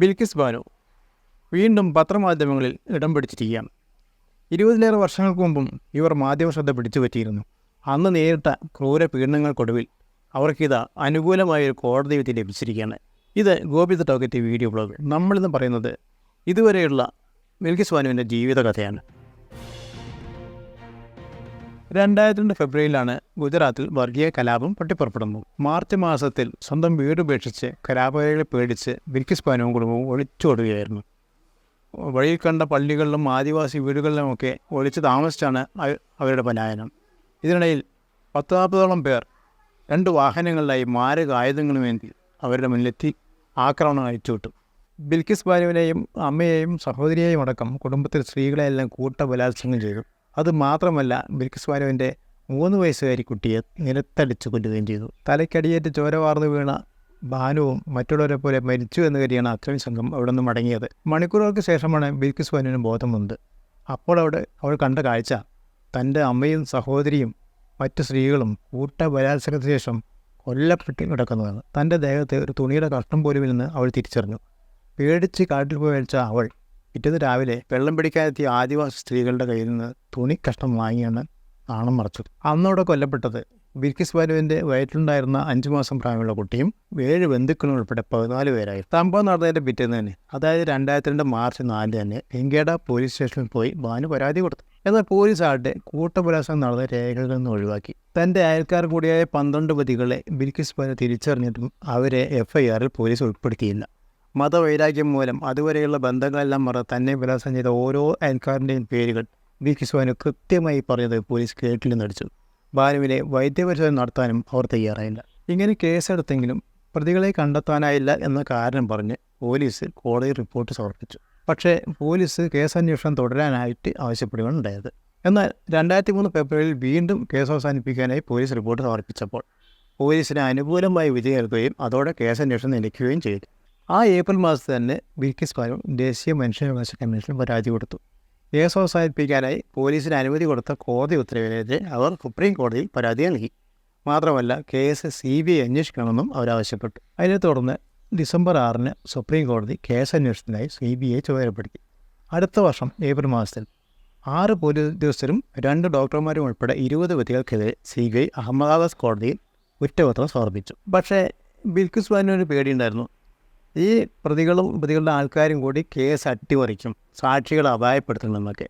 ബിൽക്കിസ് ബാനു വീണ്ടും പത്രമാധ്യമങ്ങളിൽ ഇടം പിടിച്ചിരിക്കുകയാണ്. ഇരുപതിലേറെ വർഷങ്ങൾക്ക് മുമ്പും ഇവർ മാധ്യമ ശ്രദ്ധ പിടിച്ചു പറ്റിയിരുന്നു. അന്ന് നേരിട്ട ക്രൂര പീഡനങ്ങൾക്കൊടുവിൽ അവർക്കിത് അനുകൂലമായ ഒരു കോടതി വിധി ലഭിച്ചിരിക്കുകയാണ്. ഇത് ഗോപിത ടോക്കറ്റ് വീഡിയോ ബ്ലോഗ് നമ്മളിന്ന് പറയുന്നത് ഇതുവരെയുള്ള ബിൽക്കിസ് ബാനുവിന്റെ ജീവിതകഥയാണ്. രണ്ട് ഫെബ്രുവരിയിലാണ് ഗുജറാത്തിൽ വർഗീയ കലാപം പൊട്ടിപ്പുറപ്പെടുന്നു മാർച്ച് മാസത്തിൽ സ്വന്തം വീട് ഉപേക്ഷിച്ച് കലാപകാരികളെ പേടിച്ച് ബിൽക്കിസ് പാനവും കുടുംബവും ഒളിച്ചോടുകയായിരുന്നു. വഴിയിൽ കണ്ട പള്ളികളിലും ആദിവാസി വീടുകളിലുമൊക്കെ ഒളിച്ച് താമസിച്ചാണ് അവരുടെ പലായനം. ഇതിനിടയിൽ പത്ത് നാൽപ്പതോളം പേർ രണ്ട് വാഹനങ്ങളിലായി മാരക ആയുധങ്ങളുമേന്തി അവരുടെ മുന്നിലെത്തി ആക്രമണം അയച്ചുവിട്ടു ബിൽക്കിസ് ബാനുവിനെയും അമ്മയെയും സഹോദരിയെയും അടക്കം കുടുംബത്തിൽ സ്ത്രീകളെയെല്ലാം കൂട്ട ബലാത്സംഗം ചെയ്തു. അത് മാത്രമല്ല ബിൽക്കിസ് മൂന്ന് വയസ്സുകാരി കുട്ടിയെ നിലത്തടിച്ചു കൊല്ലുകയും ചെയ്തു. തലയ്ക്കടിയേറ്റ് ചോര വാർന്നു വീണ ബാനുവും മറ്റുള്ളവരെ പോലെ മരിച്ചു എന്ന് കരുതിയാണ് അക്രമി സംഘം അവിടെ നിന്ന് മടങ്ങിയത്. മണിക്കൂറുകൾക്ക് ശേഷമാണ് ബിൽക്കിസ് ബാനുവിന് ബോധം വന്നത്. അപ്പോൾ അവിടെ അവൾ കണ്ട കാഴ്ച തന്റെ അമ്മയും സഹോദരിയും മറ്റു സ്ത്രീകളും കൂട്ട ബലാത്സംഗത്തിന് ശേഷം കൊല്ലപ്പെട്ട് കിടക്കുന്നതാണ്. തന്റെ ദേഹത്തെ ഒരു തുണിയുടെ കഷ്ണം പോലും ഇല്ലെന്ന് അവൾ തിരിച്ചറിഞ്ഞു. പേടിച്ച് കാട്ടിൽ പോയി വെച്ച അവൾ പിറ്റേന്ന് രാവിലെ വെള്ളം പിടിക്കാനെത്തിയ ആദിവാസി സ്ത്രീകളുടെ കയ്യിൽ നിന്ന് തുണി കഷ്ണം വാങ്ങിയാണ് നാണം മറച്ചത്. അന്നോടെ കൊല്ലപ്പെട്ടത് ബിർക്കിസ് ബാലുവിന്റെ വയറ്റിലുണ്ടായിരുന്ന അഞ്ചു മാസം പ്രായമുള്ള കുട്ടിയും ഏഴ് ബന്ധുക്കളും ഉൾപ്പെടെ പതിനാല് പേരായി സംഭവം നടന്നതിന്റെ പിറ്റേന്ന് തന്നെ അതായത് രണ്ടായിരത്തി രണ്ട് മാർച്ച് നാലിന് തന്നെ എങ്കേട പോലീസ് സ്റ്റേഷനിൽ പോയി ബാനു പരാതി കൊടുത്തു. എന്നാൽ പോലീസ് ആളുടെ കൂട്ടബലാത്സംഗം നടന്ന രേഖകളിൽ നിന്ന് ഒഴിവാക്കി. തന്റെ അയൽക്കാർ കൂടിയായ പന്ത്രണ്ട് പ്രതികളെ ബിൽക്കിസ് ബാനു തിരിച്ചറിഞ്ഞിട്ടും അവരെ എഫ്ഐആറിൽ പോലീസ് ഉൾപ്പെടുത്തിയില്ല. മതവൈരാഗ്യം മൂലം അതുവരെയുള്ള ബന്ധങ്ങളെല്ലാം മറ തന്നെ വിലാസം ചെയ്ത ഓരോ അയൽക്കാരന്റെയും പേരുകൾ വി കിസ്വാന് കൃത്യമായി പറഞ്ഞത് പോലീസ് കേട്ടിൽ നടിച്ചു ബാലുവിനെ വൈദ്യപരിശോധന നടത്താനും അവർ തയ്യാറായില്ല. ഇങ്ങനെ കേസെടുത്തെങ്കിലും പ്രതികളെ കണ്ടെത്താനായില്ല എന്ന കാരണം പറഞ്ഞ് പോലീസ് കോടതി റിപ്പോർട്ട് സമർപ്പിച്ചു. പക്ഷേ പോലീസ് കേസന്വേഷണം തുടരാനായിട്ട് ആവശ്യപ്പെടുകയാണ് ഉണ്ടായത്. എന്നാൽ രണ്ടായിരത്തി മൂന്ന് ഫെബ്രുവരിയിൽ വീണ്ടും കേസ് അവസാനിപ്പിക്കാനായി പോലീസ് റിപ്പോർട്ട് സമർപ്പിച്ചപ്പോൾ പോലീസിന് അനുകൂലമായി വിധി നൽകുകയും അതോടെ കേസന്വേഷണം നിലയ്ക്കുകയും ചെയ്തു. ആ ഏപ്രിൽ മാസത്തിൽ തന്നെ ബിൽക്കിസ് ബാനു ദേശീയ മനുഷ്യാവകാശ കമ്മീഷനിൽ പരാതി കൊടുത്തു. കേസ് അവസാനിപ്പിക്കാനായി പോലീസിന് അനുമതി കൊടുത്ത കോടതി ഉത്തരവിനെതിരെ അവർ സുപ്രീം കോടതിയിൽ പരാതി നൽകി. മാത്രമല്ല കേസ് സി ബി ഐ അന്വേഷിക്കണമെന്നും അവരാവശ്യപ്പെട്ടു അതിനെ തുടർന്ന് ഡിസംബർ ആറിന് സുപ്രീം കോടതി കേസ് അന്വേഷണത്തിനായി സി ബി ഐ ചുമതലപ്പെടുത്തി. അടുത്ത വർഷം ഏപ്രിൽ മാസത്തിൽ ആറ് പോലീസ് ഉദ്യോഗസ്ഥരും രണ്ട് ഡോക്ടർമാരും ഉൾപ്പെടെ ഇരുപത് വ്യക്തികൾക്കെതിരെ സി ബി ഐ അഹമ്മദാബാദ് കോടതിയിൽ കുറ്റപത്രം സമർപ്പിച്ചു. പക്ഷേ ബിൽക്കിസ് ബാനുവിന് പേടിയുണ്ടായിരുന്നു. ഈ പ്രതികളും പ്രതികളുടെ ആൾക്കാരും കൂടി കേസ് അട്ടിമറിക്കും സാക്ഷികളെ അപായപ്പെടുത്തണമെന്നൊക്കെ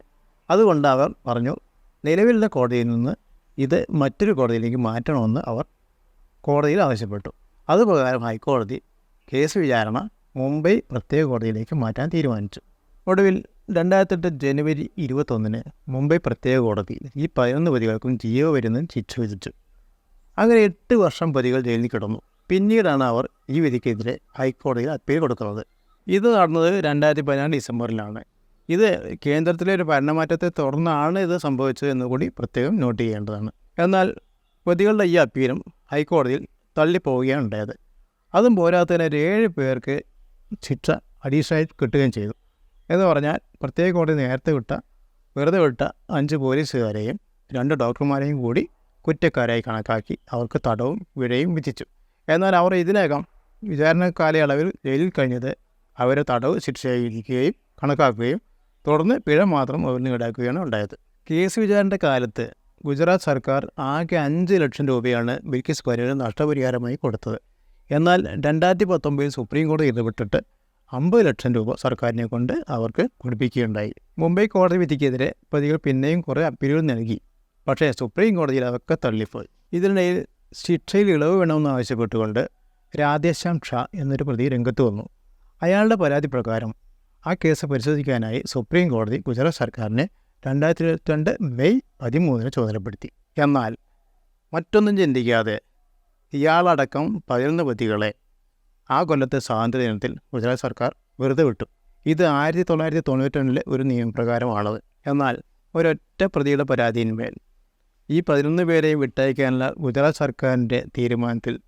അതുകൊണ്ട് അവർ പറഞ്ഞു നിലവിലുള്ള കോടതിയിൽ നിന്ന് ഇത് മറ്റൊരു കോടതിയിലേക്ക് മാറ്റണമെന്ന് അവർ കോടതിയിൽ ആവശ്യപ്പെട്ടു. അതുപ്രകാരം ഹൈക്കോടതി കേസ് വിചാരണ മുംബൈ പ്രത്യേക കോടതിയിലേക്ക് മാറ്റാൻ തീരുമാനിച്ചു. ഒടുവിൽ രണ്ടായിരത്തെട്ട് ജനുവരി ഇരുപത്തൊന്നിന് മുംബൈ പ്രത്യേക കോടതിയിൽ ഈ പതിനൊന്ന് പ്രതികൾക്കും ജീവപര്യന്തം ശിക്ഷ വിധിച്ചു. അങ്ങനെ എട്ട് വർഷം പ്രതികൾ ജയിലിൽ കിടന്നു. പിന്നീടാണ് അവർ ഈ വിധിക്കെതിരെ ഹൈക്കോടതിയിൽ അപ്പീൽ കൊടുക്കുന്നത്. ഇത് നടന്നത് രണ്ടായിരത്തി പതിനാറ് ഡിസംബറിലാണ്. ഇത് കേന്ദ്രത്തിലെ ഒരു ഭരണമാറ്റത്തെ തുടർന്നാണ് ഇത് സംഭവിച്ചത് എന്ന് കൂടി പ്രത്യേകം നോട്ട് ചെയ്യേണ്ടതാണ്. എന്നാൽ പ്രതികളുടെ ഈ അപ്പീലും ഹൈക്കോടതിയിൽ തള്ളിപ്പോവുകയാണ് ഉണ്ടായത് അതും പോരാത്തതിന് ഒരു ഏഴ് പേർക്ക് ശിക്ഷ അഡീഷണലായി കിട്ടുകയും ചെയ്തു. എന്ന് പറഞ്ഞാൽ പ്രത്യേക കോടതി നേരത്തെ വിട്ട വെറുതെ വിട്ട അഞ്ച് പോലീസുകാരെയും രണ്ട് ഡോക്ടർമാരെയും കൂടി കുറ്റക്കാരായി കണക്കാക്കി അവർക്ക് തടവും വിഴയും വിധിച്ചു. എന്നാൽ അവർ ഇതിനകം വിചാരണ കാലയളവിൽ ജയിലിൽ കഴിഞ്ഞത് അവരെ തടവ് ശിക്ഷയിരിക്കുകയും കണക്കാക്കുകയും തുടർന്ന് പിഴ മാത്രം അവരിൽ ഈടാക്കുകയാണ് ഉണ്ടായത്. കേസ് വിചാരണയുടെ കാലത്ത് ഗുജറാത്ത് സർക്കാർ ആകെ അഞ്ച് ലക്ഷം രൂപയാണ് ബിൽക്കിസ് ബാനുവിന് നഷ്ടപരിഹാരമായി കൊടുത്തത്. എന്നാൽ രണ്ടായിരത്തി പത്തൊമ്പതിൽ സുപ്രീം കോടതി ഇടപെട്ടിട്ട് അമ്പത് ലക്ഷം രൂപ സർക്കാരിനെ കൊണ്ട് അവർക്ക് കുടിപ്പിക്കുകയുണ്ടായി. മുംബൈ കോടതി വിധിക്കെതിരെ പ്രതികൾ പിന്നെയും കുറേ അപ്പീലുകൾ നൽകി. പക്ഷേ സുപ്രീം കോടതിയിൽ അതൊക്കെ തള്ളിപ്പോയി. ഇതിനിടയിൽ ശിക്ഷയിൽ ഇളവ് വേണമെന്ന് ആവശ്യപ്പെട്ടുകൊണ്ട് രാധേശ്യാം ഷാ എന്നൊരു പ്രതി രംഗത്ത് വന്നു. അയാളുടെ പരാതി പ്രകാരം ആ കേസ് പരിശോധിക്കാനായി സുപ്രീം കോടതി ഗുജറാത്ത് സർക്കാരിനെ രണ്ടായിരത്തി ഇരുപത്തിരണ്ട് മെയ് പതിമൂന്നിന് ചുമതലപ്പെടുത്തി. എന്നാൽ മറ്റൊന്നും ചിന്തിക്കാതെ ഇയാളടക്കം പതിനൊന്ന് പ്രതികളെ ആ കൊല്ലത്തെ സ്വാതന്ത്ര്യ ദിനത്തിൽ ഗുജറാത്ത് സർക്കാർ വെറുതെ വിട്ടു. ഇത് ആയിരത്തി തൊള്ളായിരത്തി തൊണ്ണൂറ്റി രണ്ടിലെ ഒരു നിയമപ്രകാരമാണത്. എന്നാൽ ഒരൊറ്റ പ്രതിയുടെ പരാതിയിന്മേൽ ഈ പതിനൊന്ന് പേരെ വിട്ടയക്കാനുള്ള ഗുജറാത്ത് സർക്കാരിന്റെ തീരുമാനത്തിൽ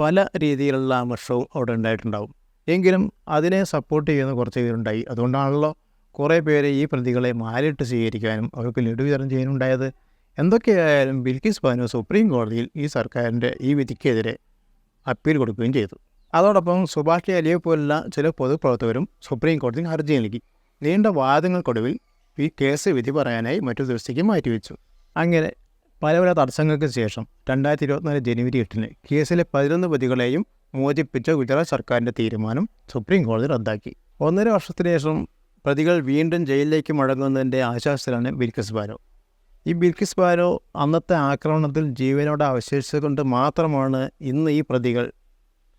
പല രീതിയിലുള്ള ആമർഷവും അവിടെ ഉണ്ടായിട്ടുണ്ടാവും. എങ്കിലും അതിനെ സപ്പോർട്ട് ചെയ്യുന്ന കുറച്ച് പേരുണ്ടായി. അതുകൊണ്ടാണല്ലോ കുറേ പേരെ ഈ പ്രതികളെ മാലിട്ട് സ്വീകരിക്കാനും അവർക്ക് ലഡു വിതരണം ചെയ്യാനും ഉണ്ടായത് എന്തൊക്കെയായാലും ബിൽക്കിസ് ബാനു സുപ്രീം കോടതിയിൽ ഈ സർക്കാരിന്റെ ഈ വിധിക്കെതിരെ അപ്പീൽ കൊടുക്കുകയും ചെയ്തു. അതോടൊപ്പം സുഭാഷ് അലിയെ പോലുള്ള ചില പൊതുപ്രവർത്തകരും സുപ്രീം കോടതിയിൽ ഹർജി നൽകി. നീണ്ട വാദങ്ങൾക്കൊടുവിൽ ഈ കേസ് വിധി പറയാനായി മറ്റു ദിവസത്തേക്ക് മാറ്റിവെച്ചു. അങ്ങനെ പല പല തടസ്സങ്ങൾക്ക് ശേഷം രണ്ടായിരത്തി ഇരുപത്തിനാല് ജനുവരി എട്ടിന് കേസിലെ പതിനൊന്ന് പ്രതികളെയും മോചിപ്പിച്ച ഗുജറാത്ത് സർക്കാരിന്റെ തീരുമാനം സുപ്രീം കോടതി റദ്ദാക്കി. ഒന്നര വർഷത്തിന് ശേഷം പ്രതികൾ വീണ്ടും ജയിലിലേക്ക് മടങ്ങുന്നതിന്റെ ആശ്വാസത്തിലാണ് ബിൽക്കിസ് ബാരോ. ഈ ബിൽക്കിസ് ബാരോ അന്നത്തെ ആക്രമണത്തിൽ ജീവനോടെ അവശേഷിച്ചുകൊണ്ട് മാത്രമാണ് ഇന്ന് ഈ പ്രതികൾ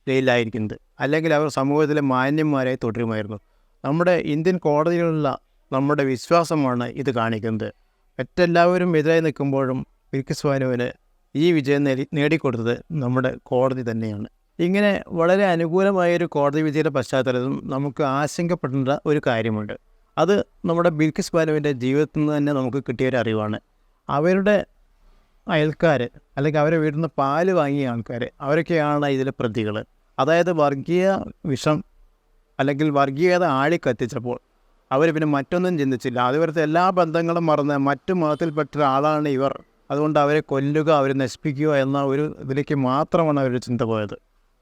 ജയിലിലായിരിക്കുന്നത്. അല്ലെങ്കിൽ അവർ സമൂഹത്തിലെ മാന്യന്മാരായി തുടരുമായിരുന്നു. നമ്മുടെ ഇന്ത്യൻ കോടതികളിലുള്ള നമ്മുടെ വിശ്വാസമാണ് ഇത് കാണിക്കുന്നത്. മറ്റെല്ലാവരും എതിരായി നിൽക്കുമ്പോഴും ബിൽക്കിസ് ബാനുവിന് ഈ വിജയം നേടി നേടിക്കൊടുത്തത് നമ്മുടെ കോടതി തന്നെയാണ്. ഇങ്ങനെ വളരെ അനുകൂലമായൊരു കോടതി വിധിയുടെ പശ്ചാത്തലത്തിൽ നമുക്ക് ആശങ്കപ്പെടേണ്ട ഒരു കാര്യമുണ്ട്. അത് നമ്മുടെ ബിൽക്കിസ് ബാനുവിന്റെ ജീവിതത്തിൽ നിന്ന് തന്നെ നമുക്ക് കിട്ടിയ ഒരു അറിവാണ്. അവരുടെ അയൽക്കാർ അല്ലെങ്കിൽ അവരെ വീട്ടിൽ നിന്ന് പാൽ വാങ്ങിയ ആൾക്കാർ അവരൊക്കെയാണ് ഇതിലെ പ്രതികൾ അതായത് വർഗീയ വിഷം അല്ലെങ്കിൽ വർഗീയത ആളിക്കത്തിച്ചപ്പോൾ അവർ പിന്നെ മറ്റൊന്നും ചിന്തിച്ചില്ല. അതുവരത്തെ എല്ലാ ബന്ധങ്ങളും മറന്ന് മറ്റു മതത്തിൽപ്പെട്ട ഒരാളാണ് ഇവർ. അതുകൊണ്ട് അവരെ കൊല്ലുക അവരെ നശിപ്പിക്കുക എന്ന ഒരു ഇതിലേക്ക് മാത്രമാണ് അവരുടെ ചിന്ത പോയത്.